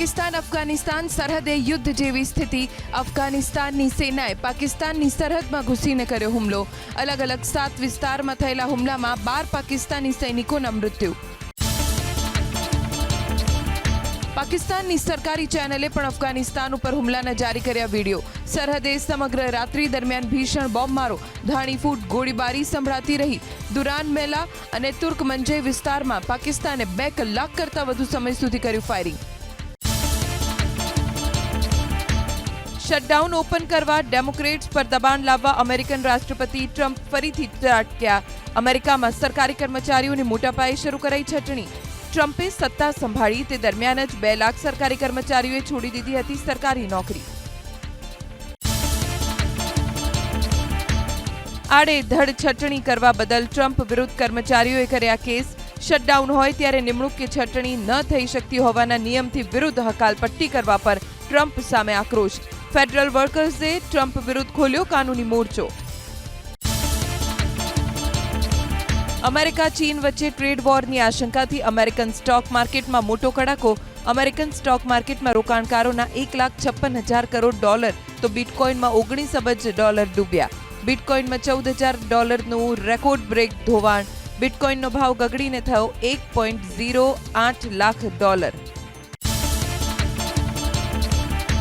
પાકિસ્તાન, અફઘાનિસ્તાન સરહદે યુદ્ધ જેવી સ્થિતિ. અફઘાનિસ્તાનની સેનાએ પાકિસ્તાનની સરહદમાં ઘૂસીને કર્યો હુમલો. અલગ અલગ સાત વિસ્તારમાં થયેલા હુમલામાં બાર પાકિસ્તાની સૈનિકોના મૃત્યુ. પાકિસ્તાનની સરકારી ચેનલે પણ અફઘાનિસ્તાન ઉપર હુમલાના જારી કર્યા વીડિયો. સરહદે સમગ્ર રાત્રિ દરમિયાન ભીષણ બોમ્બમારો ધાણીફૂટ ગોળીબારી સંભળાતી રહી. દુરાન મેલા અને તુર્ક મંજય વિસ્તારમાં પાકિસ્તાને બે કલાક કરતાં વધુ સમય સુધી કર્યું ફાયરિંગ શટડાઉન ઓપન કરવા ડેમોક્રેટ્સ પર દબાણ લાવવા અમેરિકન રાષ્ટ્રપતિ ટ્રમ્પ ફરીથી ત્રાટક્યા અમેરિકામાં સરકારી કર્મચારીઓની મોટા પાયે શરૂ કરાઈ છટણી ટ્રમ્પે સત્તા સંભાળી તે દરમિયાન જ બે લાખ સરકારી કર્મચારીઓએ છોડી દીધી હતી સરકારી નોકરી આડેધડ છટણી કરવા બદલ ટ્રમ્પ વિરુદ્ધ કર્મચારીઓએ કર્યા કેસ શટડાઉન હોય ત્યારે નિમણૂક કે છટણી ન થઈ શકતી હોવાના નિયમથી વિરુદ્ધ હકાલપટ્ટી કરવા પર ટ્રમ્પ સામે આક્રોશ ફેડરલ વર્કર્સે ટ્રમ્પ વિરુદ્ધ ખોલ્યો કાનૂની મોરચો અમેરિકા ચીન વચ્ચે ટ્રેડ વોરની આશંકાથી અમેરિકન સ્ટોક માર્કેટમાં મોટો કડાકો અમેરિકન સ્ટોક માર્કેટમાં રોકાણકારોના એક લાખ છપ્પન હજાર કરોડ ડોલર તો બિટકોઇનમાં ઓગણીસ અબજ ડોલર ડૂબ્યા બિટકોઇનમાં ચૌદ હજાર ડોલરનું રેકોર્ડ બ્રેક ધોવાણ બિટકોઇનનો ભાવ ગગડીને થયો એક પોઈન્ટ ઝીરો આઠ લાખ ડોલર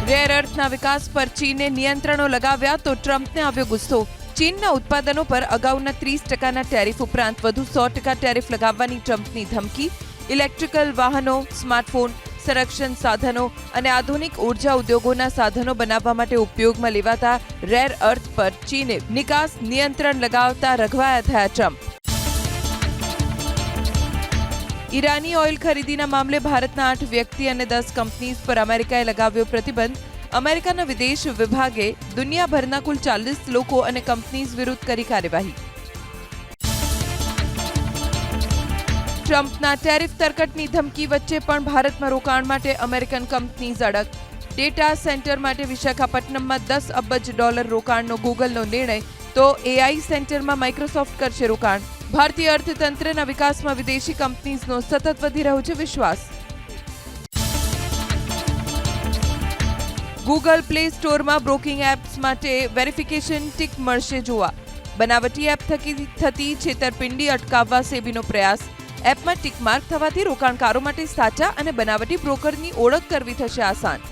રેર અર્થના વિકાસ પર ચીને નિયંત્રણો લગાવ્યા તો ટ્રમ્પને આવ્યો ગુસ્સો. ચીનના ઉત્પાદનો પર અગાઉના ત્રીસ ટકાના ટેરિફ ઉપરાંત વધુ સો ટકા ટેરિફ લગાવવાની ટ્રમ્પની ધમકી. ઇલેક્ટ્રિકલ વાહનો, સ્માર્ટફોન, સંરક્ષણ સાધનો અને આધુનિક ઊર્જા ઉદ્યોગોના સાધનો બનાવવા માટે ઉપયોગમાં લેવાતા રેર અર્થ પર ચીને નિકાસ નિયંત્રણ લગાવતા રઘવાયા થયા ટ્રમ્પ. ઈરાની ઓઇલ ખરીદીના મામલે ભારતના આઠ વ્યક્તિ અને દસ કંપનીઝ પર અમેરિકાએ લગાવ્યો પ્રતિબંધ. અમેરિકાના વિદેશ વિભાગે દુનિયાભરના કુલ ચાલીસ લોકો અને કંપનીઝ વિરુદ્ધ કરી કાર્યવાહી. ટ્રમ્પના ટેરિફ તરકટની ધમકી વચ્ચે પણ ભારતમાં રોકાણ માટે અમેરિકન કંપનીઝ ઝડપ ડેટા સેન્ટર માટે વિશાખાપટ્ટનમમાં દસ અબજ ડોલર રોકાણનો ગૂગલનો નિર્ણય. તો એઆઈ સેન્ટરમાં માઇક્રોસોફ્ટ કરશે રોકાણ. ભારતીય અર્થતંત્રના વિકાસમાં વિદેશી કંપનીઝનો સતત વધી રહ્યો છે વિશ્વાસ. ગૂગલ પ્લે સ્ટોરમાં બ્રોકિંગ એપ્સ માટે વેરિફિકેશન ટીક મળશે જોવા. બનાવટી એપ થકી, થતી છેતરપિંડી અટકાવવા સેબીનો પ્રયાસ. એપમાં ટીક માર્ક થવાથી રોકાણકારો માટે સાચા અને બનાવટી બ્રોકરની ઓળખ કરવી થશે આસાન.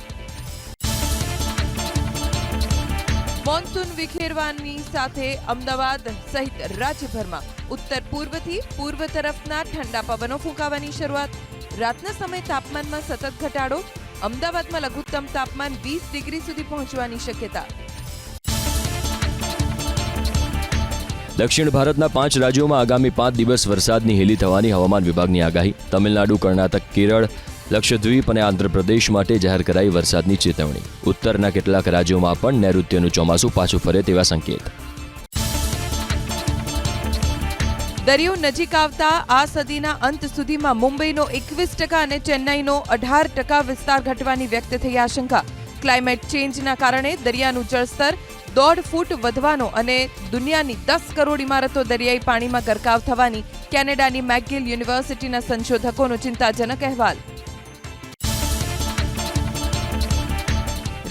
મોન્સૂન વિખેરવાની સાથે અમદાવાદ સહિત રાજ્યભરમાં ઉત્તર પૂર્વથી પૂર્વ તરફના ઠંડા પવનો ફૂંકાવાની શરૂઆત. રાતના સમય તાપમાનમાં સતત ઘટાડો, અમદાવાદમાં લઘુત્તમ તાપમાન વીસ ડિગ્રી સુધી પહોંચવાની શક્યતા. દક્ષિણ ભારતના પાંચ રાજ્યોમાં આગામી પાંચ દિવસ વરસાદની હેલી થવાની હવામાન વિભાગની આગાહી. તમિલનાડુ, કર્ણાટક, કેરળ લક્ષદ્વીપ અને આંધ્રપ્રદેશ માટે જાહેર કરાઈ વરસાદની ચેતવણી. ઉત્તરના કેટલાક રાજ્યોમાં પણ નૈઋત્યનું ચોમાસું પાછું ફરે તેવા સંકેત. દરિયો નજીક આવતા આ સદીના અંત સુધીમાં મુંબઈનો એકવીસ ટકા અને ચેન્નાઈનો અઢાર ટકા વિસ્તાર ઘટવાની વ્યક્ત થઈ આશંકા. ક્લાઇમેટ ચેન્જના કારણે દરિયાનું જળસ્તર દોઢ ફૂટ વધવાનો અને દુનિયાની દસ કરોડ ઇમારતો દરિયાઈ પાણીમાં ગરકાવ થવાની કેનેડાની મેકગિલ યુનિવર્સિટીના સંશોધકોનો ચિંતાજનક અહેવાલ.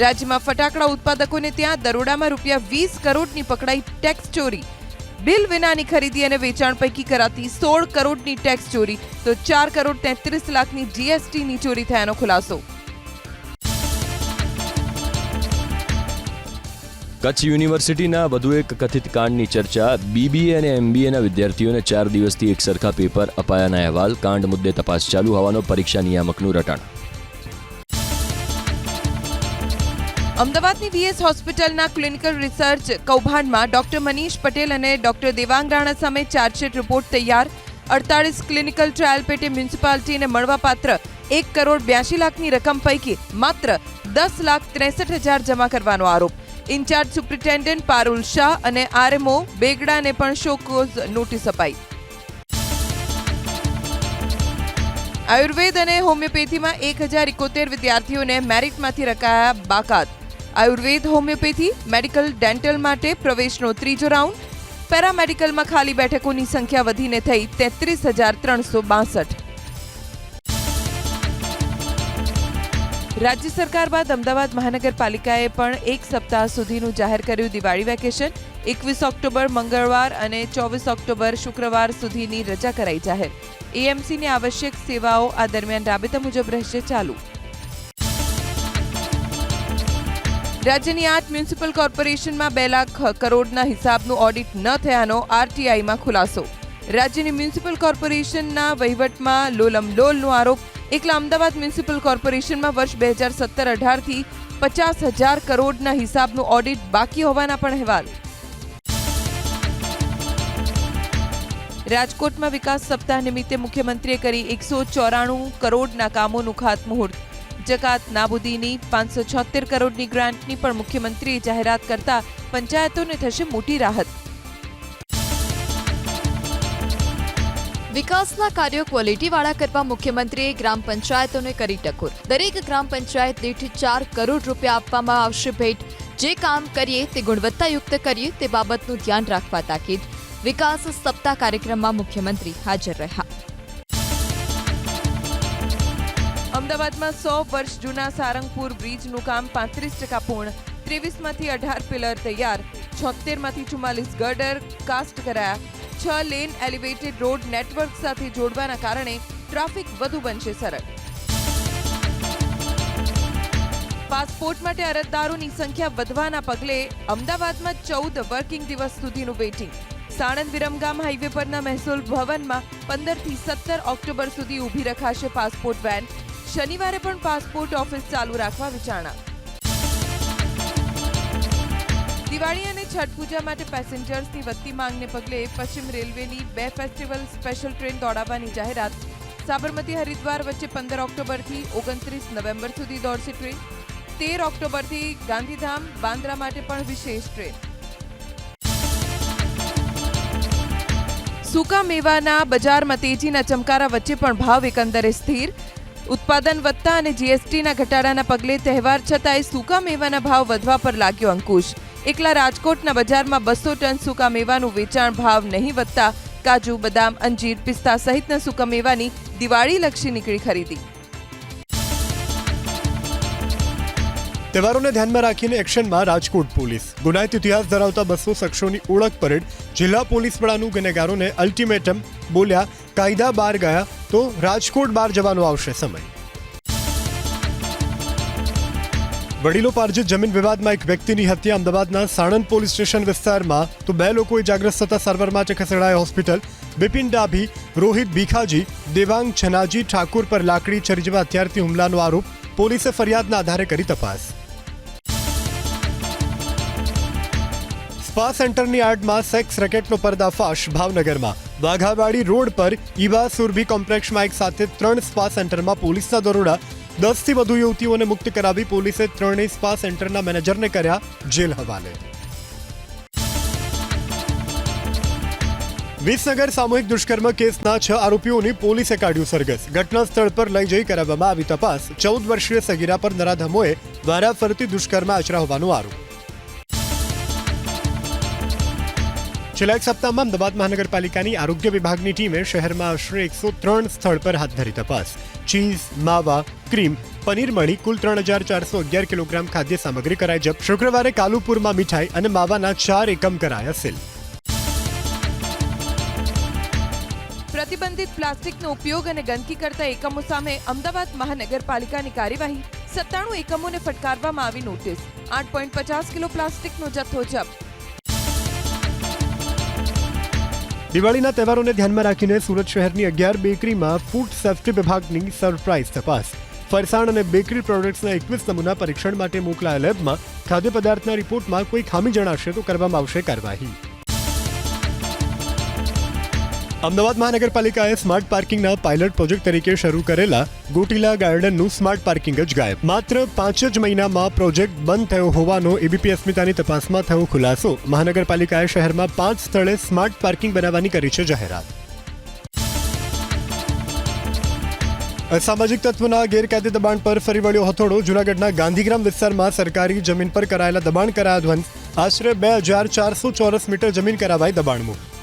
રાજ્યમાં ફટાકડા ઉત્પાદકોને ત્યાં દરોડામાં રૂપિયા વીસ કરોડની પકડાઈ ટેક્સ ચોરી. બિલ વિનાની ખરીદી અને વેચાણ પૈકી કરાતી સોળ કરોડની ટેક્સ ચોરી, તો ચાર કરોડ તેત્રીસ લાખની જીએસટીની ચોરી થયાનો ખુલાસો. કચ્છ યુનિવર્સિટીના વધુ એક કથિત કાંડની ચર્ચા, બીબીએ અને એમબીએના વિદ્યાર્થીઓને ચાર દિવસથી એક સરખા પેપર અપાયાના અહેવાલ, કાંડ મુદ્દે તપાસ ચાલુ હોવાનો પરીક્ષા નિયામકનું રટાણ. અમદાવાદની વીએસ હોસ્પિટલના ક્લિનિકલ રિસર્ચ કૌભાંડમાં ડોક્ટર મનીષ પટેલ અને ડોક્ટર દેવાંગ રાણા સામે ચાર્જશીટ રિપોર્ટ તૈયાર. અડતાળીસ ક્લિનિકલ ટ્રાયલ પેટે મ્યુનિસિપાલિટીને મળવાપાત્ર એક કરોડ બ્યાસી લાખની રકમ પૈકી માત્ર દસ લાખ ત્રેસઠ હજાર જમા કરવાનો આરોપ. ઇન્ચાર્જ સુપ્રિન્ટેન્ડન્ટ પારુલ શાહ અને આરએમઓ બેગડાને પણ શોકોઝ નોટિસ અપાઈ. આયુર્વેદ અને હોમિયોપેથીમાં એક હજાર એકોતેર વિદ્યાર્થીઓને મેરિટમાંથી રકાયા બાકાત. આયુર્વેદ, હોમિયોપેથી, મેડિકલ, ડેન્ટલ માટે પ્રવેશનો ત્રીજો રાઉન્ડ. પેરામેડિકલમાં ખાલી બેઠકોની સંખ્યા વધીને થઈ તેત્રીસ હજાર ત્રણસો બાસઠ. રાજ્ય સરકાર બાદ અમદાવાદ મહાનગરપાલિકાએ પણ એક સપ્તાહ સુધીનું જાહેર કર્યું દિવાળી વેકેશન. એકવીસ ઓક્ટોબર, મંગળવાર અને ચોવીસ ઓક્ટોબર શુક્રવાર સુધીની રજા કરાઈ જાહેર. એએમસીની આવશ્યક સેવાઓ આ દરમિયાન રાબેતા મુજબ રહેશે ચાલુ. રાજ્યની આઠ મ્યુનિસિપલ કોર્પોરેશનમાં બે લાખ કરોડના હિસાબનું ઓડિટ ન થયાનો આરટીઆઈમાં ખુલાસો. રાજ્યની મ્યુનિસિપલ કોર્પોરેશનના વહીવટમાં લોલમ લોલનો આરોપ. એકલા અમદાવાદ મ્યુનિસિપલ કોર્પોરેશનમાં વર્ષ બે હજાર સત્તર અઢારથી પચાસ હજાર કરોડના હિસાબનું ઓડિટ બાકી હોવાના પણ અહેવાલ. રાજકોટમાં વિકાસ સપ્તાહ નિમિત્તે મુખ્યમંત્રીએ કરી એકસો ચોરાણું કરોડના કામોનું ખાતમુહૂર્ત. જકાત નાબૂદીની પાંચસો છોતેર કરોડની ગ્રાન્ટની પણ મુખ્યમંત્રીએ જાહેરાત કરતા પંચાયતોને થશે મોટી રાહત. વિકાસના કાર્યો ક્વોલિટીવાળા કરવા મુખ્યમંત્રીએ ગ્રામ પંચાયતોને કરી ટકોર. દરેક ગ્રામ પંચાયત દીઠ ચાર કરોડ રૂપિયા આપવામાં આવશે ભેટ. જે કામ કરીએ તે ગુણવત્તાયુક્ત કરીએ તે બાબતનું ધ્યાન રાખવા તાકીદ. વિકાસ સપ્તાહ કાર્યક્રમમાં મુખ્યમંત્રી હાજર રહ્યા. અમદાવાદમાં સો વર્ષ જૂના સારંગપુર બ્રિજનું કામ પાંત્રીસ ટકા પૂર્ણ. ત્રેવીસમાંથી અઢાર પિલર તૈયાર. છોતેરમાંથી ચુમ્માલીસ ગર્ડર કાસ્ટ કરાયા. છ લેન એલિવેટેડ રોડ નેટવર્ક સાથે જોડવાના કારણે ટ્રાફિક વધુ બનશે સરળ. પાસપોર્ટ માટે અરજદારોની સંખ્યા વધવાના પગલે અમદાવાદમાં ચૌદ વર્કિંગ દિવસ સુધીનું વેઇટિંગ. સાણંદ વિરમગામ હાઈવે પરના મહેસૂલ ભવનમાં પંદરથી સત્તર ઓક્ટોબર સુધી ઊભી રખાશે પાસપોર્ટ વેન. શનિવારે પણ પાસપોર્ટ ઓફિસ ચાલુ રાખવા વિચારણા. દિવાળી અને છઠ પૂજા માટે પેસેન્જર્સની વધતી માંગને પગલે પશ્ચિમ રેલવેની બે ફેસ્ટિવલ સ્પેશિયલ ટ્રેન દોડાવવાની જાહેરાત. સાબરમતી હરિદ્વાર વચ્ચે પંદર ઓક્ટોબરથી ઓગણત્રીસ નવેમ્બર સુધી દોડશે ટ્રેન તેર ઓક્ટોબરથી ગાંધીધામ, બાંદ્રા માટે પણ વિશેષ ટ્રેન સૂકા મેવાના બજારમાં તેજીના ચમકારા વચ્ચે પણ ભાવ એકંદરે સ્થિર. ઉત્પાદન વધતા અને જીએસટીના ઘટાડાના પગલે તહેવાર છતાંય સૂકા મેવાના ભાવ વધવા પર લાગ્યો અંકુશ. એકલા રાજકોટના બજારમાં બસો ટન સૂકા મેવાનું વેચાણ ભાવ નહીં વધતા, કાજુ, બદામ, અંજીર, પિસ્તા સહિતના સૂકા મેવાની દિવાળી લક્ષી નીકળી ખરીદી. તહેવારોને ધ્યાનમાં રાખીને એક્શનમાં રાજકોટ પોલીસ. ગુનાહિત ઇતિહાસ ધરાવતા બસો શખ્સોની ઓળખ પરેડ જિલ્લા પોલીસ વડાનું ગુનેગારોને અલ્ટિમેટમ બોલ્યા કાયદા બહાર ગયા તો રાજકોટ બહાર જવાનો આવશે સમય. વડીલો પાર્જિત જમીન વિવાદમાં એક વ્યક્તિની હત્યા અમદાવાદના સાણંદ પોલીસ સ્ટેશન વિસ્તારમાં, તો બે લોકો ઇજાગ્રસ્ત થતા સારવાર માટે ખસેડાયા હોસ્પિટલ. બિપિન ડાભી, રોહિત ભીખાજી, દેવાંગ છનાજી ઠાકુર પર લાકડી છરી જેવા હથિયારથી હુમલાનો આરોપ પોલીસે ફરિયાદના આધારે કરી તપાસ. સ્પા સેન્ટરની આડમાં સેક્સ રેકેટનો પર્દાફાશ ભાવનગરમાં. વાઘાવાડી રોડ પર ઈવા સુરભી કોમ્પ્લેક્ષમાં એક સાથે ત્રણ સ્પા સેન્ટરમાં પોલીસના દરોડા. દસથી વધુ યુવતીઓને મુક્ત કરાવી પોલીસે ત્રણેય સ્પા સેન્ટરના મેનેજરને કર્યા જેલ હવાલે. વિસનગર સામૂહિક દુષ્કર્મ કેસના છ આરોપીઓની પોલીસે કાઢ્યું સરઘસ. ઘટના સ્થળ પર લઈ જઈ કરાવવામાં આવી તપાસ. ચૌદ વર્ષીય સગીરા પર નરાધમોએ વારાફરતી દુષ્કર્મ આચરા હોવાનો આરોપ. છેલ્લા એક સપ્તાહમાં અમદાવાદ મહાનગરપાલિકાની આરોગ્ય વિભાગની ટીમે શહેરમાં આશરે એકસો ત્રણ સ્થળ પર હાથ ધરી તપાસ. ચીઝ, માવા, ક્રીમ, પનીર મળી કુલ ત્રણ હજાર ચારસો અગિયાર કિલોગ્રામ ખાદ્ય સામગ્રી કરાઈ જપ. શુક્રવારે કાલુપુરમાં મીઠાઈ અને માવાના ચાર એકમ કરાયા સીલ. પ્રતિબંધિત પ્લાસ્ટિકનો ઉપયોગ અને ગંદકી કરતા એકમો સામે અમદાવાદ મહાનગરપાલિકાની કાર્યવાહી. સત્તાણું એકમોને ફટકારવામાં આવી નોટિસ. આઠ પોઈન્ટ પચાસ કિલો પ્લાસ્ટિકનો જથ્થો જપ્ત. દિવાળીના તહેવારોને ધ્યાનમાં રાખીને સુરત શહેરની અગિયાર બેકરીમાં ફૂડ સેફ્ટી વિભાગની સરપ્રાઇઝ તપાસ. ફરસાણ અને બેકરી પ્રોડક્ટ્સના એકવીસ નમૂના પરીક્ષણ માટે મોકલાયા લેબમાં ખાદ્ય પદાર્થના રિપોર્ટમાં કોઈ ખામી જણાશે તો કરવામાં આવશે કાર્યવાહી. અમદાવાદ મહાનગરપાલિકાએ સ્માર્ટ પાર્કિંગના પાયલટ પ્રોજેક્ટ તરીકે શરૂ કરેલા ગોટીલા ગાર્ડનનું સ્માર્ટ પાર્કિંગ જ ગાયબ. માત્ર પાંચ જ મહિનામાં પ્રોજેક્ટ બંધ થયો હોવાનો એબીપી અસ્મિતાની તપાસમાં થયો ખુલાસો. મહાનગરપાલિકાએ શહેરમાં પાંચ સ્થળે સ્માર્ટ પાર્કિંગ બનાવવાની કરી છે જાહેરાત. અસામાજિક તત્વના ગેરકાયદે દબાણ પર ફરી વળ્યો હથોડો. જૂનાગઢના ગાંધીગ્રામ વિસ્તારમાં સરકારી જમીન પર કરાયેલા દબાણ કરાયા ધ્વંસ. આશરે બે હજાર ચારસો ચોરસ મીટર જમીન કરાવાઈ દબાણમુક્ત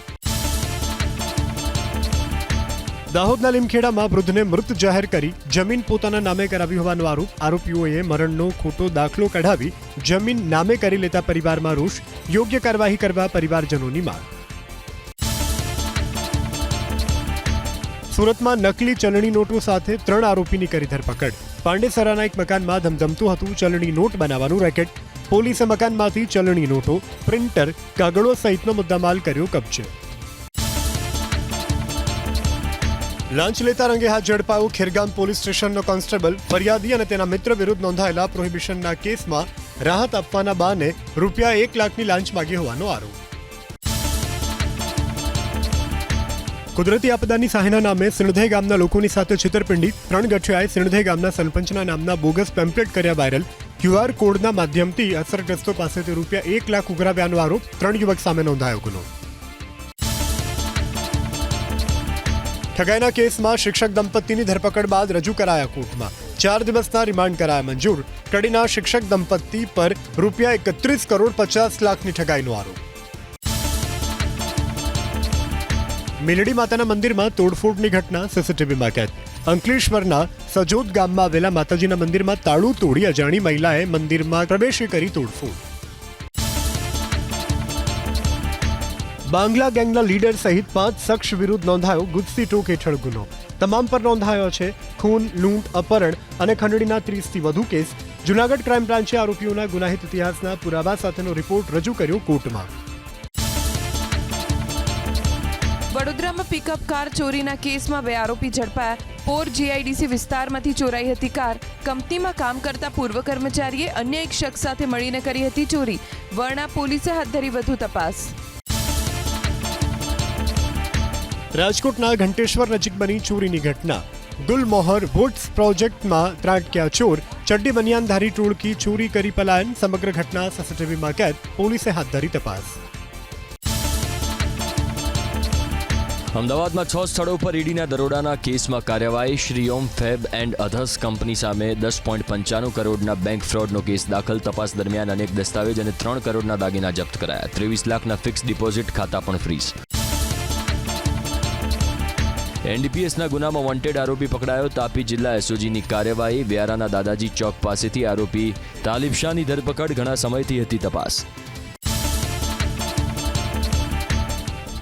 દાહોદના લીમખેડામાં વૃદ્ધને મૃત જાહેર કરી જમીન પોતાના નામે કરાવી હોવાનો આરોપ. આરોપીઓએ મરણનો ખોટો દાખલો કઢાવી જમીન નામે કરી લેતા પરિવારમાં રોષ. યોગ્ય કાર્યવાહી કરવા પરિવારજનોની માંગ. સુરતમાં નકલી ચલણી નોટો સાથે ત્રણ આરોપીની કરી ધરપકડ. પાંડેસરાના એક મકાનમાં ધમધમતું હતું ચલણી નોટ બનાવવાનું રેકેટ. પોલીસે મકાનમાંથી ચલણી નોટો, પ્રિન્ટર, કાગળો સહિતનો મુદ્દામાલ કર્યો કબજે. લાંચ લેતા રંગે હાથ ઝડપાયો ખેરગામ પોલીસ સ્ટેશનનો કોન્સ્ટેબલ. ફરિયાદી અને તેના મિત્ર વિરુદ્ધ નોંધાયેલા પ્રોહિબિશનના કેસમાં રાહત આપવાના બાને રૂપિયા એક લાખની લાંચ માગી હોવાનો આરોપ. કુદરતી આપદાની સહાયના નામે સિણધે ગામના લોકોની સાથે છેતરપિંડી. ત્રણ ગઠિયાએ સિણધે ગામના સરપંચના નામના બોગસ પેમ્પલેટ કર્યા વાયરલ. ક્યુઆર કોડના માધ્યમથી અસરગ્રસ્તો પાસેથી રૂપિયા એક લાખ ઉઘરાવ્યાનો આરોપ ત્રણ યુવક સામે નોંધાયો ગુનો. ઠગાઈના કેસમાં શિક્ષક દંપતીની ધરપકડ બાદ રજૂ કરાયા કોર્ટમાં. ચાર દિવસના રિમાન્ડ કરાયા મંજૂર. કડીના શિક્ષક દંપતી પર રૂપિયા એકત્રીસ કરોડ પચાસ લાખની ઠગાઈનો આરોપ. મેલડી માતાના મંદિરમાં તોડફોડની ઘટના, સીસીટીવીમાં કેદ. અંકલેશ્વરના સજોદ ગામમાં આવેલા માતાજીના મંદિરમાં તાળું તોડી અજાણી મહિલાએ મંદિરમાં પ્રવેશી કરી તોડફોડ. બાંગ્લા ગેંગના લીડર સહિત પાંચ શખ્સ વિરુદ્ધ નોંધાયો ગુજસી ટોક હેઠળ ગુનો. તમામ પર નોંધાયો છે ખૂન, લૂંટ, અપહરણ અને ખંડણીના ત્રીસથી વધુ કેસ. જુનાગઢ ક્રાઇમ બ્રાન્ચે આરોપીઓના ગુનાહિત ઇતિહાસના પુરાવા સાથેનો રિપોર્ટ રજૂ કર્યો કોર્ટમાં. વડોદરામાં પિકઅપ કાર ચોરીના કેસમાં બે આરોપી ઝડપાયા. પોર જીઆઈડીસી વિસ્તારમાંથી ચોરાઈ હતી કાર. કંપનીમાં કામ કરતા પૂર્વ કર્મચારીએ અન્ય એક શખ્સ સાથે મળીને કરી હતી ચોરી. વર્ણા પોલીસે હાથ ધરી વધુ તપાસ. રાજકોટના ઘંટેશ્વર નજીક બની ચોરીની ઘટના. ગુલમોહર વોટ્સ પ્રોજેક્ટમાં ત્રાટક્યા ચોર, ચડ્ડી બનિયાનધારી ટોળકી ચોરી કરી પલાયન, સમગ્ર ઘટના સીસીટીવીમાં કેદ, પોલીસે હાથ ધરી તપાસ. અમદાવાદમાં છ સ્થળો પર ઈડીના દરોડાના કેસમાં કાર્યવાહી Shri Om fab and others company સામે દસ પોઈન્ટ પંચાણું કરોડના બેંક ફ્રોડનો કેસ દાખલ. તપાસ દરમિયાન અનેક દસ્તાવેજ અને ત્રણ કરોડના દાગીના જપ્ત કરાયા. ત્રેવીસ લાખના ફિક્સ ડિપોઝિટ ખાતા પણ ફ્રીઝ. એનડીપીએસના ગુનામાં વોન્ટેડ આરોપી પકડાયો. તાપી જિલ્લા એસઓજીની કાર્યવાહી. વ્યારાના દાદાજી ચોક પાસેથી આરોપી તાલિબ શાહની ધરપકડ. ઘણા સમયથી હતી તપાસ.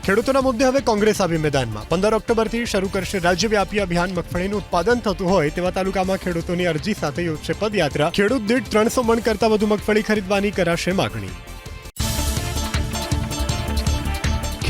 ખેડૂતોના મુદ્દે હવે કોંગ્રેસ આવી મેદાનમાં. પંદર ઓક્ટોબરથી શરૂ કરશે રાજ્યવ્યાપી અભિયાન. મગફળીનું ઉત્પાદન થતું હોય તેવા તાલુકામાં ખેડૂતોની અરજી સાથે યોજશે પદયાત્રા. ખેડૂત દીઠ ત્રણસો મણ કરતા વધુ મગફળી ખરીદવાની કરાશે માગણી.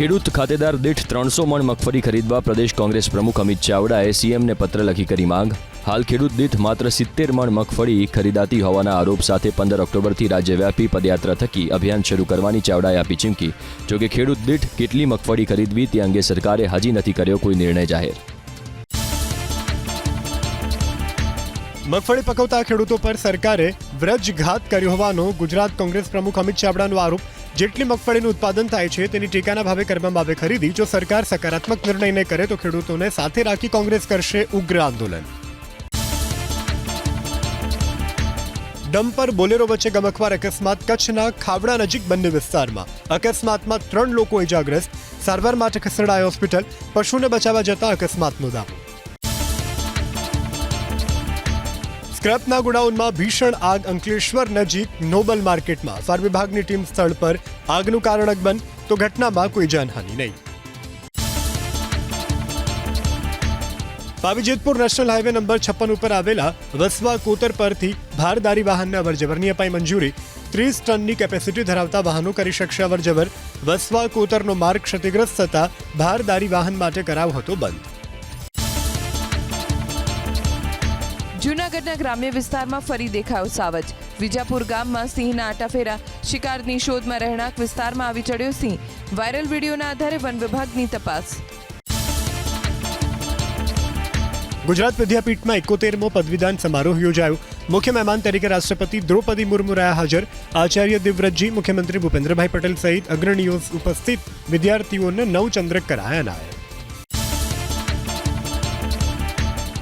ખેડૂત ખાતેદાર દીઠ ત્રણસો મણ મગફળી ખરીદવા પ્રદેશ કોંગ્રેસ પ્રમુખ અમિત ચાવડાએ સીએમને પત્ર લખી કરી માંગ. હાલ ખેડૂત દીઠ માત્ર સિત્તેર મણ મગફળી ખરીદાતી હોવાના આરોપ સાથે પંદર ઓક્ટોબરથી રાજ્યવ્યાપી પદયાત્રા થકી અભિયાન શરૂ કરવાની ચાવડાએ આપી ચીમકી. જોકે ખેડૂત દીઠ કેટલી મગફળી ખરીદવી તે અંગે સરકારે હજી નથી કર્યો કોઈ નિર્ણય જાહેર. મગફળી પકવતા ખેડૂતો પર સરકારે વ્રજઘાત કર્યો હોવાનો ગુજરાત કોંગ્રેસ પ્રમુખ અમિત ચાવડાનો આરોપ. જેટલી મગફળીનું ઉત્પાદન થાય છે, તેની ટેકાના ભાવે કરવામાં આવે ખરીદી. જો સરકાર સકારાત્મક નિર્ણય નહીં કરે, તો ખેડૂતોને સાથે રાખી કોંગ્રેસ કરશે ઉગ્ર આંદોલન. ડમ્પર બોલેરો વચ્ચે ગમખવાર અકસ્માત કચ્છના ખાવડા નજીક બંને વિસ્તારમાં. અકસ્માતમાં ત્રણ લોકો ઇજાગ્રસ્ત. સારવાર માટે ખસેડાયા હોસ્પિટલ. પશુને બચાવવા જતા અકસ્માતનો દાવો સ્ક્રેપના ગોડાઉનમાં ભીષણ આગ અંકલેશ્વર નજીક નોબલ માર્કેટમાં. ફાયર વિભાગની ટીમ સ્થળ પર આગનું કારણ અકબંધ, તો ઘટનામાં કોઈ જાનહાનિ નહીં. પાવીજેતપુર નેશનલ હાઈવે નંબર છપ્પન ઉપર આવેલા વસવા કોતર પરથી ભારદારી વાહનને અવરજવરની અપાઈ મંજૂરી. ત્રીસ ટનની કેપેસિટી ધરાવતા વાહનો કરી શકશે અવરજવર. વસવા કોતરનો માર્ગ ક્ષતિગ્રસ્ત થતા ભારદારી વાહન માટે કરાવ હતો બંધ. જૂનાગઢના ગ્રામ્ય વિસ્તારમાં ફરી દેખાયો સાવજ. વિજાપુર ગામમાં સિંહના આટાફેરા શિકારની શોધમાં રહેણાંક વિસ્તારમાં આવી ચડ્યો સિંહ. વાયરલ વિડીયોના આધારે વન વિભાગની તપાસ. ગુજરાત વિદ્યાપીઠમાં એકોતેરમો પદવીદાન સમારોહ યોજાયો. મુખ્ય મહેમાન તરીકે રાષ્ટ્રપતિ દ્રૌપદી મુર્મુ રહ્યા હાજર. આચાર્ય દેવવ્રતજી, મુખ્યમંત્રી ભૂપેન્દ્રભાઈ પટેલ સહિત અગ્રણીઓ ઉપસ્થિત વિદ્યાર્થીઓને નવ ચંદ્રક કરાયા નાયક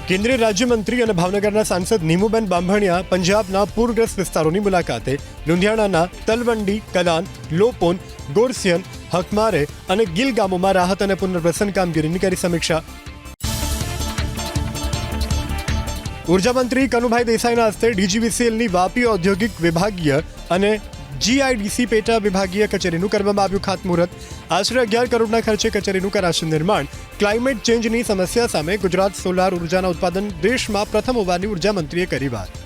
કેન્દ્રીય રાજ્યમંત્રી અને ભાવનગરના સાંસદ નીમુબેન બાંભણિયા પંજાબના પૂરગ્રસ્ત વિસ્તારોની મુલાકાતે લુધિયાણાના તલવંડી, કલાન, લોપોન, ગોરસિયન, હકમારે અને ગિલ ગામોમાં રાહત અને પુનર્વસન કામગીરીની કરી સમીક્ષા. ઉર્જામંત્રી કનુભાઈ દેસાઈના હસ્તે ડીજીવીસીએલની વાપી ઔદ્યોગિક વિભાગીય અને જીઆઈડીસી પેટા વિભાગીય કચેરીનું કરવામાં આવ્યું ખાતમુહૂર્ત આશરે અગિયાર કરોડના ખર્ચે કચેરીનું કરાશે નિર્માણ ક્લાઇમેટ ચેન્જની સમસ્યા સામે ગુજરાત સોલાર ઉર્જાના ઉત્પાદન દેશમાં પ્રથમ હોવાની ઊર્જા મંત્રીએ કરી વાત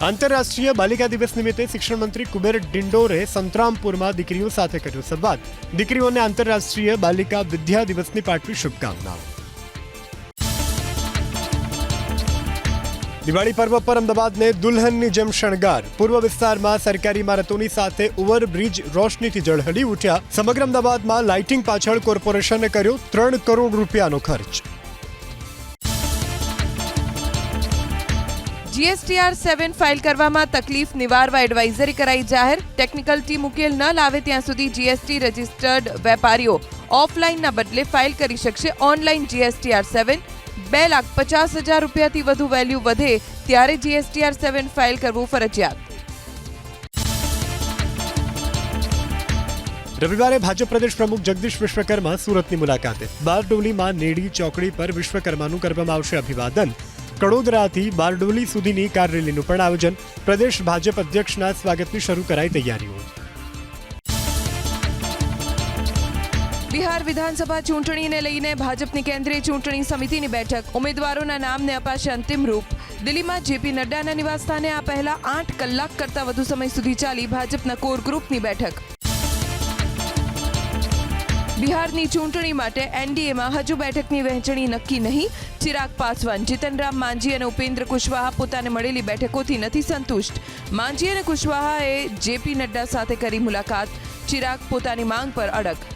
આંતરરાષ્ટ્રીય બાલિકા દિવસ નિમિત્તે શિક્ષણ મંત્રી કુબેર ડિંડોરે સંતરામપુરમાં દીકરીઓ સાથે કર્યો સંવાદ દીકરીઓને આંતરરાષ્ટ્રીય બાલિકા વિદ્યા દિવસની પાઠવી શુભકામનાઓ દિવાળી પર્વ પર અમદાવાદને દુલ્હનની જેમ શણગાર. પૂર્વ વિસ્તારમાં સરકારી ઇમારતોની સાથે ઓવરબ્રિજ રોશનીથી ઝળહળી ઉઠ્યા. સમગ્ર અમદાવાદમાં લાઇટિંગ પાછળ કોર્પોરેશને કર્યો ત્રણ કરોડ રૂપિયાનો ખર્ચ. જીએસટીઆર સેવન ફાઇલ કરવામાં તકલીફ નિવારવા એડવાઇઝરી કરાઈ જાહેર. ટેકનિકલ ટીમ ઉકેલ ન લાવે ત્યાં સુધી જીએસટી રજિસ્ટર્ડ વેપારીઓ ઓફલાઈનના બદલે ફાઇલ કરી શકશે ઓનલાઈન જીએસટીઆર સેવન. બે લાખ પચાસ હજાર રૂપિયાથી વધુ વેલ્યુ વધે ત્યારે જીએસટીઆર સેવન ફાઇલ કરવું ફરજિયાત. રવિવારે ભાજપ પ્રદેશ પ્રમુખ જગદીશ વિશ્વકર્મા સુરતની મુલાકાતે. બારડોલીમાં નેડી ચોકડી પર વિશ્વકર્માનું કરવામાં આવશે અભિવાદન. કડોદરાથી બારડોલી સુધીની કાર રેલીનું પણ આયોજન. પ્રદેશ ભાજપ અધ્યક્ષના સ્વાગતની શરૂ કરાઈ તૈયારીઓ. બિહાર વિધાનસભા ચૂંટણીને લઈને ભાજપની કેન્દ્રીય ચૂંટણી સમિતિની બેઠક. ઉમેદવારોના નામને અપાશે અંતિમ રૂપ. દિલ્હીમાં જેપી નડ્ડાના નિવાસસ્થાને આ પહેલા આઠ કલાક કરતા વધુ સમય સુધી ચાલી ભાજપના કોર ગ્રુપની બેઠક. બિહારની ચૂંટણી માટે એનડીએમાં હજુ બેઠકની વહેંચણી નક્કી નહીં. ચિરાગ પાસવાન, જીતનરામ માંઝી અને ઉપેન્દ્ર કુશવાહા પોતાને મળેલી બેઠકોથી નથી સંતુષ્ટ. માંઝી અને કુશવાહાએ જેપી નડ્ડા સાથે કરી મુલાકાત. ચિરાગ પોતાની માંગ પર અડગ.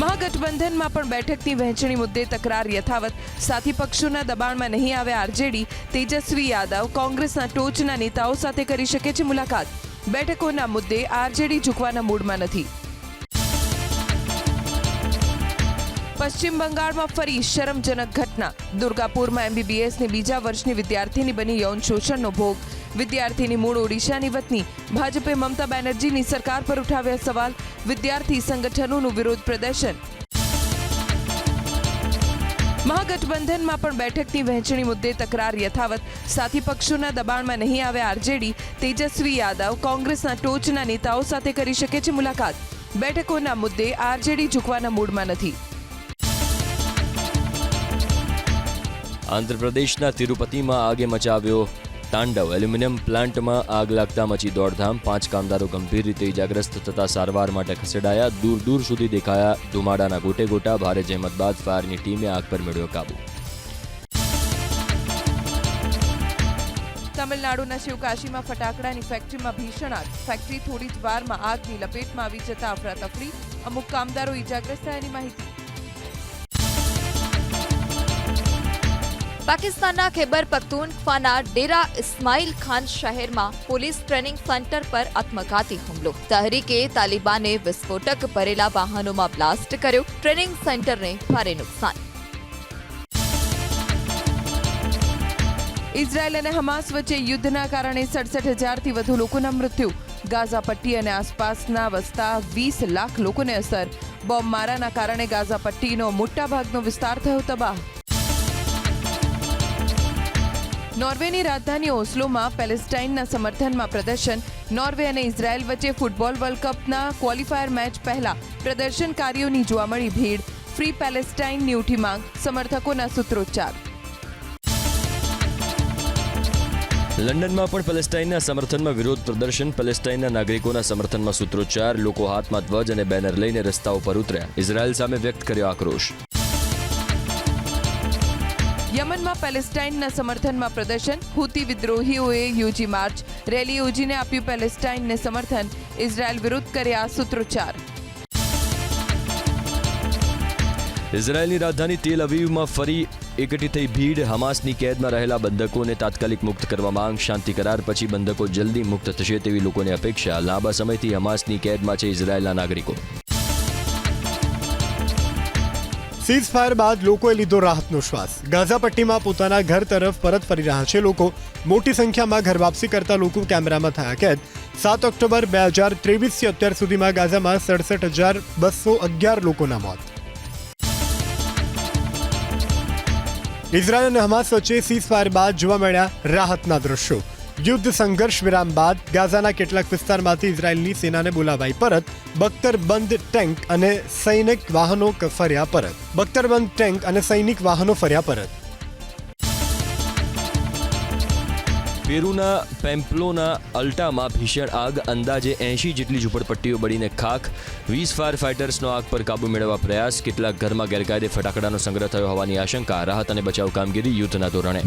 મહાગઠબંધનમાં પણ બેઠકની વહેંચણી મુદ્દે તકરાર યથાવત. સાથી પક્ષોના દબાણમાં નહીં આવે આરજેડી, તેજસ્વી યાદવ કોંગ્રેસના ટોચના નેતાઓ સાથે કરી શકે છે મુલાકાત. બેઠકોના મુદ્દે આરજેડી ઝૂકવાના મૂડમાં નથી. પશ્ચિમ બંગાળમાં ફરી શરમજનક ઘટના. દુર્ગાપુરમાં એમબીબીએસની બીજા વર્ષની વિદ્યાર્થીની બની યૌન શોષણનો ભોગ. વિદ્યાર્થીની મૂળ ઓડિશાની વતની ભાજપે મમતા બેનર્જીની સરકાર પર ઉઠાવ્યા સવાલ, વિદ્યાર્થી સંગઠનોનું વિરોધ પ્રદર્શન. મહાગઠબંધનમાં પણ બેઠકની વહેંચણી મુદ્દે તકરાર યથાવત. સાથી પક્ષોના દબાણમાં નહીં આવે આરજેડી, તેજસ્વી યાદવ કોંગ્રેસના ટોચના નેતાઓ સાથે કરી શકે છે મુલાકાત. બેઠકોના મુદ્દે આરજેડી ઝૂકવાના મૂડમાં નથી. આંધ્રપ્રદેશના તિરુપતિમાં આગે મચાવ્યો તાંડવ એલ્યુમિનિયમ પ્લાન્ટમાં આગ લાગતા મચી દોડધામ, પાંચ કામદારો ગંભીર રીતે ઇજાગ્રસ્ત થતા સારવાર માટે ખસેડાયા, દૂર દૂર સુધી દેખાયા. ધુમાડાના ગોટે ગોટા, ભારે જહેમત બાદ ફાયરની ટીમે આગ પર મેળવ્યો કાબુ. તમિલનાડુના શિવકાશીમાં ફટાકડાની ફેક્ટરીમાં ભીષણ આગ. ફેક્ટરી થોડી જ વારમાં આગની લપેટમાં આવી જતા અફરાતફરી અમુક કામદારો ઇજાગ્રસ્ત થયાની માહિતી. પાકિસ્તાનના ખૈબર પખ્તુનખ્વાના ડેરા ઇસ્માઇલ ખાન શહેરમાં પોલીસ ટ્રેનિંગ સેન્ટર પર આત્મઘાતી હુમલો. તહરીકે તાલિબાને વિસ્ફોટક ભરેલા વાહનોમાં બ્લાસ્ટ કર્યો. ટ્રેનિંગ સેન્ટરને ભારે નુકસાન. ઇઝરાયેલ અને હમાસ વચ્ચે યુદ્ધના કારણે સડસઠ હજારથી વધુ લોકોના મૃત્યુ. ગાઝા પટ્ટી અને આસપાસના વસતા વીસ લાખ લોકોને અસર. બોમ્બમારાના કારણે ગાઝા પટ્ટીનો મોટાભાગનો વિસ્તાર થયો તબાહ. નોર્વેની રાજધાની ઓસ્લોમાં પેલેસ્ટાઇનના સમર્થનમાં પ્રદર્શન. નોર્વે અને ઇઝરાયલ વચ્ચે ફૂટબોલ વર્લ્ડ કપના ક્વોલિફાયર મેચ પહેલા પ્રદર્શનકારીઓની જોવા મળી ભીડ. ફ્રી પેલેસ્ટાઇનની ઉઠી માંગ, સમર્થકોના સૂત્રોચ્ચાર. લંડનમાં પણ પેલેસ્ટાઇનના સમર્થનમાં વિરોધ પ્રદર્શન, પેલેસ્ટાઇનના નાગરિકોના સમર્થનમાં સૂત્રોચ્ચાર, લોકો હાથમાં ધ્વજ અને બેનર લઈને રસ્તા ઉપર ઉતર્યા. ઇઝરાયલ સામે વ્યક્ત કર્યો આક્રોશ. પેલેસ્ટાઇનના સમર્થનમાં પ્રદર્શન. હુતી વિદ્રોહીઓએ યોજી માર્ચ. રેલી યોજીને આપ્યું પેલેસ્ટાઇનને સમર્થન. ઇઝરાયલ વિરુદ્ધ કર્યા સૂત્રોચ્ચાર. ઇઝરાયેલની રાજધાની તેલ અવીવમાં ફરી એકઠી થઈ ભીડ. હમાસની કેદમાં રહેલા બંધકોને તાત્કાલિક મુક્ત કરવા માંગ. શાંતિ કરાર પછી બંધકો જલ્દી મુક્ત થશે તેવી લોકોની અપેક્ષા. લાંબા સમયથી હમાસની કેદમાં છે ઇઝરાયેલના નાગરિકો. સીઝ ફાયર બાદ લોકોએ લીધો રાહતનો શ્વાસ. ગાઝા પટ્ટીમાં પોતાના ઘર તરફ પરત ફરી રહ્યા છે લોકો. મોટી સંખ્યામાં ઘર વાપસી કરતા લોકો કેમેરામાં થયા કેદ. સાત ઓક્ટોબર બે હજાર ત્રેવીસથી અત્યાર સુધીમાં ગાઝામાં સડસઠ હજાર બસો અગિયાર લોકોના મોત. ઇઝરાયલ અને હમાસ વચ્ચે સીઝ ફાયર બાદ જોવા મળ્યા રાહતના દ્રશ્યો. યુદ્ધ સંઘર્ષ વિરામ બાદ ગાઝાના કેટલાક વિસ્તારમાંથી ઇઝરાયલની સેનાને બોલાવાઈ પરત બખ્તરબંધ ટેન્ક અને સૈનિક વાહનો ફર્યા પરત. બખ્તરબંધ ટેન્ક અને સૈનિક વાહનો ફર્યા પરત. પેરુના પેમ્પલોના અલ્ટામાં ભીષણ આગ, અંદાજે એંશી જેટલી ઝૂંપડપટ્ટીઓ બળીને ખાખ. વીસ ફાયર ફાઇટર્સનો આગ પર કાબુ મેળવવા પ્રયાસ. કેટલાક ઘરમાં ગેરકાયદે ફટાકડાનો સંગ્રહ થયો હોવાની આશંકા, રાહત અને બચાવ કામગીરી યુદ્ધના ધોરણે.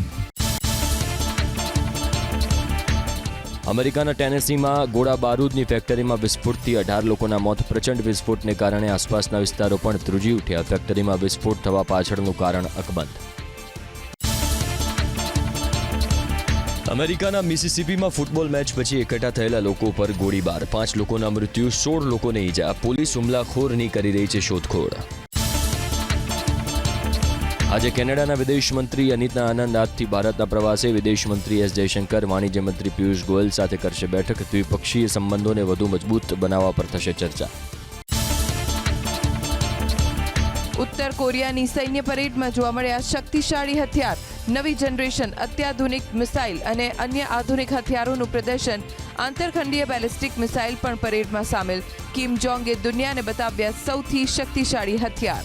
અમેરિકાના ટેનેસીમાં ગોળા બારૂદની ફેક્ટરીમાં વિસ્ફોટથી અઢાર લોકોના મોત. પ્રચંડ વિસ્ફોટને કારણે આસપાસના વિસ્તારો પણ ધ્રુજી ઉઠ્યા. ફેક્ટરીમાં વિસ્ફોટ થવા પાછળનું કારણ અકબંધ. અમેરિકાના મિસિસિપીમાં ફૂટબોલ મેચ પછી એકઠા થયેલા લોકો પર ગોળીબાર. પાંચ લોકોના મૃત્યુ, સોળ લોકોને ઈજા. પોલીસ હુમલાખોરની કરી રહી છે શોધખોળ. આજે કેનેડાના વિદેશ મંત્રી અનિતા આનંદ આજથી ભારતના પ્રવાસે વિદેશ મંત્રી એસ જયશંકર, વાણિજ્ય મંત્રી પિયુષ ગોયલ સાથે કરશે બેઠક. દ્વિપક્ષીય સંબંધોને વધુ મજબૂત બનાવવા પર થશે ચર્ચા. ઉત્તર કોરિયાની સૈન્ય પરેડમાં જોવા મળ્યા શક્તિશાળી હથિયાર, નવી જનરેશન, અત્યાધુનિક મિસાઇલ અને અન્ય આધુનિક હથિયારોનું પ્રદર્શન. આંતરખંડીય બેલિસ્ટિક મિસાઇલ પણ પરેડમાં સામેલ. કિમ જોંગે દુનિયાને બતાવ્યા સૌથી શક્તિશાળી હથિયાર.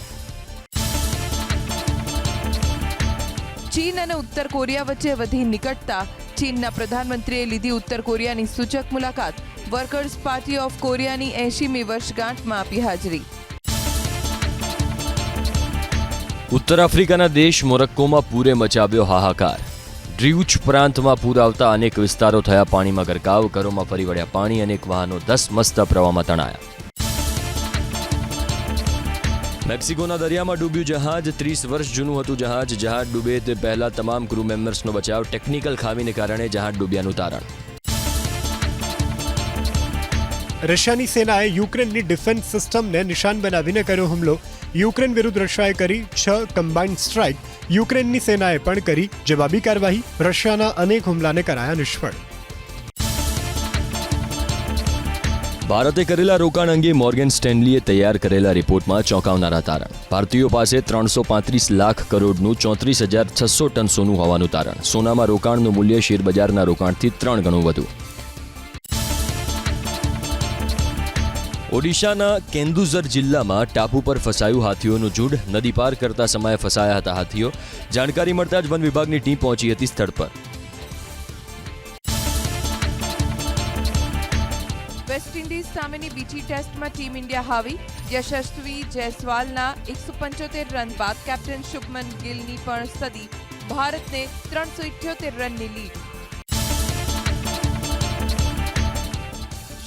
ચીન અને ઉત્તર કોરિયા વચ્ચે વધી નિકટતા. ચીનના પ્રધાનમંત્રીએ લીધી ઉત્તર કોરિયાની સૂચક મુલાકાત. વર્કર્સ પાર્ટી ઓફ કોરિયાની એંશીમી વર્ષગાંઠમાં આપી હાજરી. ઉત્તર આફ્રિકાના દેશ મોરક્કોમાં પૂરે મચાવ્યો હાહાકાર. ડ્રીઉચ પ્રાંતમાં પૂર આવતા અનેક વિસ્તારો થયા, પાણીમાં ગરકાવ, ઘરોમાં ફરી વળ્યા પાણી, અનેક વાહનો દસ મસ્ત પ્રવાહમાં તણાયા. મેક્સિકોના દરિયામાં ડૂબ્યું જહાજ, ત્રીસ વર્ષ જૂનું હતું જહાજ. જહાજ ડૂબે તે પહેલા તમામ ક્રૂ મેમ્બર્સનો બચાવ ટેકનિકલ ખામીને કારણે જહાજ ડૂબ્યાનું તારણ. રશિયાની સેનાએ યુક્રેનની ડિફેન્સ સિસ્ટમને નિશાન બનાવીને કર્યો હુમલો. યુક્રેન વિરુદ્ધ રશિયાએ કરી છ કમ્બાઇન્ડ સ્ટ્રાઇક યુક્રેનની સેનાએ પણ કરી જવાબી કાર્યવાહી. રશિયાના અનેક હુમલાને કરાયા નિષ્ફળ. ભારતે કરેલા રોકાણ અંગે મોર્ગન સ્ટેનલીએ તૈયાર કરેલા રિપોર્ટમાં ચોંકાવનારા તારણ. ભારતીયો પાસે ત્રણસો પાંત્રીસ લાખ કરોડનું ચોત્રીસ હજાર છસો ટન સોનું હોવાનું તારણ. સોનામાં રોકાણનું મૂલ્ય શેરબજારના રોકાણથી ત્રણ ગણું વધુ. ઓડિશાના કેન્દુઝર જિલ્લામાં ટાપુ પર ફસાયું હાથીઓનું ઝુંડ નદી પાર કરતા સમયે ફસાયા હતા હાથીઓ. જાણકારી મળતા જ વન વિભાગની ટીમ પહોંચી હતી સ્થળ પર. સામેની બીજી ટેસ્ટમાં ટીમ ઇન્ડિયા હાવી. યશસ્વી જયસ્વાલના એકસો પંચોતેર રન બાદ કેપ્ટન શુભમન ગિલની પણ સદી. ભારતને ત્રણસો ઇઠ્યોતેર રનની લીડ.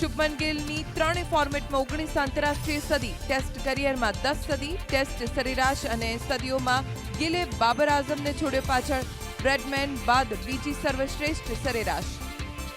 શુભમન ગિલની ત્રણેય ફોર્મેટમાં ઓગણીસ આંતરરાષ્ટ્રીય સદી. ટેસ્ટ કરિયરમાં દસ સદી, ટેસ્ટ સરેરાશ અને સદીઓમાં ગિલે બાબર આઝમને છોડ્યો પાછળ. બ્રેડમેન બાદ બીજી સર્વશ્રેષ્ઠ સરેરાશ.